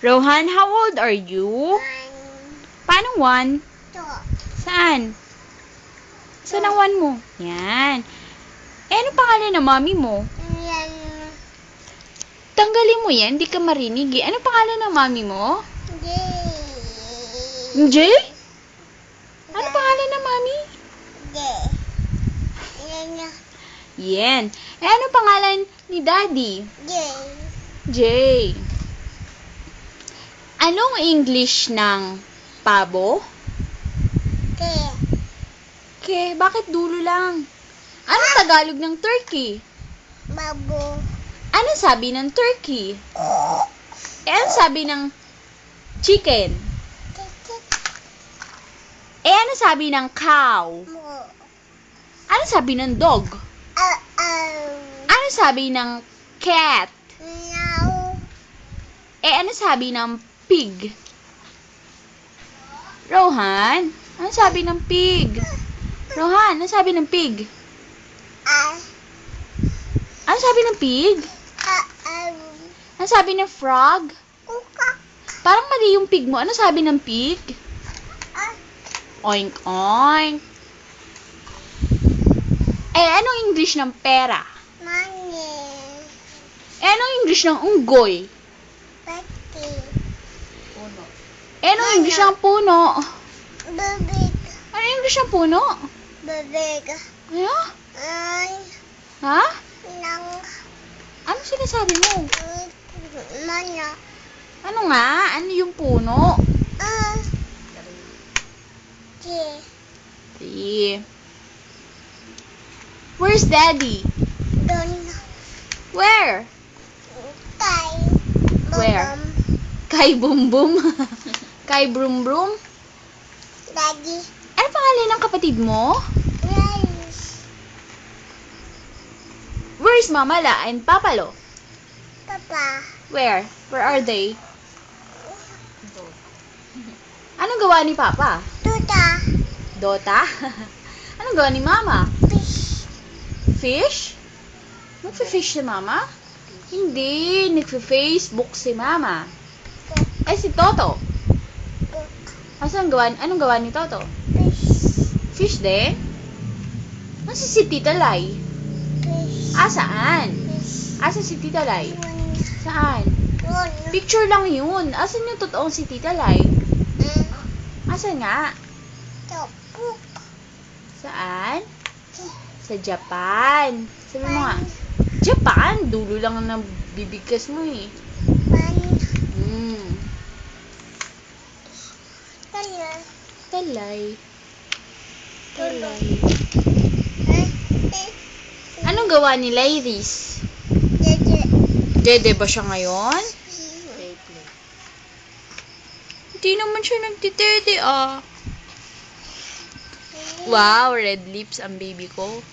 Rohan, how old are you? Paano one? Saan? Saan ang one mo? Yan. Eh, ano pangalan ng mami mo? Tanggalin mo yan, di ka marinig eh. Ano pangalan ng mami mo? Jay? Ano pangalan ng mami? Yan. Eh, ano pangalan ni daddy? Jay. Anong English ng pabo? Ke, bakit dulo lang? Anong Tagalog ng turkey? Babo. Ano sabi ng turkey? Eh, ano sabi ng chicken? Eh, ano sabi ng cow? Ano sabi ng dog? Ano sabi ng cat? Meow. Eh, ano sabi ng pig? Rohan, ano sabi ng pig? Rohan, ano sabi ng pig? Ah, Ano sabi ng pig? Ano sabi ng frog? Parang mali yung pig mo. Ano sabi ng pig? Oink, oink. Eh, anong English ng pera? money. Eh, anong English ng unggoy? Eh, anong English ng puno? Bebek. Ano English ng puno? Bebek. Ano? Ay, Ha? nang. Ano sinasabi mo? Mana. Ano nga? Ano yung puno? Ah. Di. See. Where's daddy? Don. Where? Tay. Where? Kay Bum Bum. Kay Brum Brum. Daddy. Ano pangalan ng kapatid mo? Rice. Where's Mama La and Papa Lo? Papa. Where? Where are they? Anong gawa ni Papa? Tuta. Dota? Anong gawa ni Mama? Fish. Fish? Nagfi-fish si Mama? Hindi, nagfi-Facebook si Mama. Eh, si Toto. Asan gawa, anong gawa ni Toto? Fish. Fish din? Nasa si Tita Lai? Fish. Ah, saan? Fish. Asa si Tita Lai? Saan? Picture lang yun. Asan yung totoong si Tita Lai? Mm. Asan nga? Saan? Sa Japan. Sabi mo nga, Japan? Dulo lang ng bibigkas mo eh. Hmm. Talay. Talay. Eh. Anong gawa ni Ladies? Dede. Dede ba siya ngayon? Hindi naman siya nagtitede ah. Wow, red lips ang baby ko.